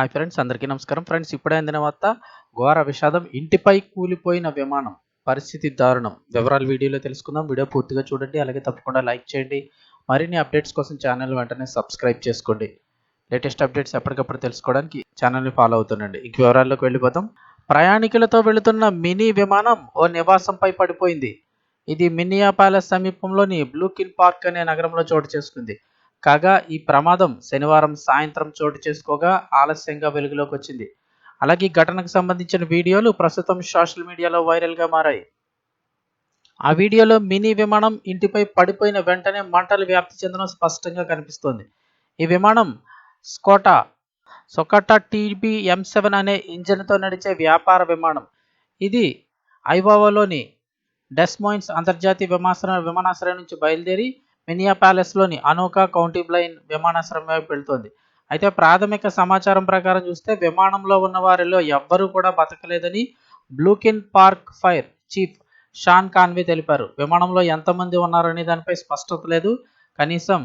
Hi friends అందరికీ నమస్కారం. Friends ఇప్పుడే అందిన వార్త ఘోర విషాదం ఇంటిపై కూలిపోయిన విమానం. పరిస్థితి దారుణం. వివరాలు వీడియోలో తెలుసుకుందాం. వీడియో పూర్తిగా చూడండి. అలాగే తప్పకుండా లైక్ చేయండి. మరిన్ని అప్డేట్స్ కోసం ఛానల్ వెంటనే సబ్స్క్రైబ్ చేసుకోండి. లేటెస్ట్ అప్డేట్స్ ఎప్పటికప్పుడు తెలుసుకోవడానికి ఛానల్ని ఫాలో అవుతుండండి. ఇంక వివరాల్లోకి వెళ్ళిపోతాం ప్రయాణికులతో వెళుతున్న మినీ విమానం ఓ నివాసంపై పడిపోయింది. ఇది మినియా ప్యాలెస్ సమీపంలోని బ్లూకిన్ పార్క్ అనే నగరంలో చోటు చేసుకుంది. కాగా ఈ ప్రమాదం శనివారం సాయంత్రం చోటు చేసుకోగా ఆలస్యంగా వెలుగులోకి వచ్చింది అలాగే ఈ ఘటనకు సంబంధించిన వీడియోలు ప్రస్తుతం సోషల్ మీడియాలో వైరల్గా మారాయి. ఆ వీడియోలో మినీ విమానం ఇంటిపై పడిపోయిన వెంటనే మంటలు వ్యాప్తి చెందడం స్పష్టంగా కనిపిస్తోంది. ఈ విమానం స్కోటా సొకటా టీబీ ఎం సెవెన్ అనే ఇంజన్తో నడిచే వ్యాపార విమానం. ఇది ఐవావాలోని డెస్మోయిన్స్ అంతర్జాతీయ విమానాశ్రయ విమానాశ్రయం నుంచి బయలుదేరి మినియా ప్యాలెస్లోని అనోకా కౌంటీ బ్లైన్ విమానాశ్రయం వైపు వెళ్తోంది. అయితే ప్రాథమిక సమాచారం ప్రకారం చూస్తే విమానంలో ఉన్న వారిలో ఎవ్వరూ కూడా బతకలేదని బ్లూకిన్ park fire chief Sean Conway తెలిపారు. విమానంలో ఎంతమంది ఉన్నారనే దానిపై స్పష్టత లేదు. కనీసం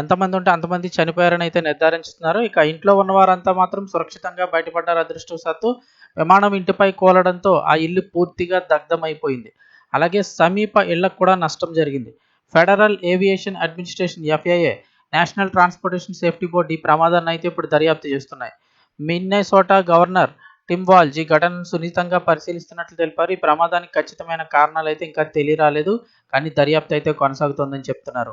ఎంతమంది ఉంటే అంతమంది చనిపోయారని అయితే నిర్ధారించుతున్నారు. ఇక ఇంట్లో ఉన్న వారంతా మాత్రం సురక్షితంగా బయటపడ్డారు. అదృష్టవశాత్తు విమానం ఇంటిపై కూలడంతో ఆ ఇల్లు పూర్తిగా దగ్ధమైపోయింది. అలాగే సమీప ఇళ్ళకు కూడా నష్టం జరిగింది. Federal aviation administration FIA national transportation safety board ఈ ప్రమాదాన్ని అయితే ఇప్పుడు దర్యాప్తు చేస్తున్నాయి. మిన్నెసోటా గవర్నర్ టిమ్ వాల్జ్ ఈ ఘటనను సున్నితంగా పరిశీలిస్తున్నట్లు తెలిపారు. ఈ ప్రమాదానికి ఖచ్చితమైన కారణాలు అయితే ఇంకా తెలియరాలేదు కానీ దర్యాప్తు అయితే కొనసాగుతోందని చెప్తున్నారు.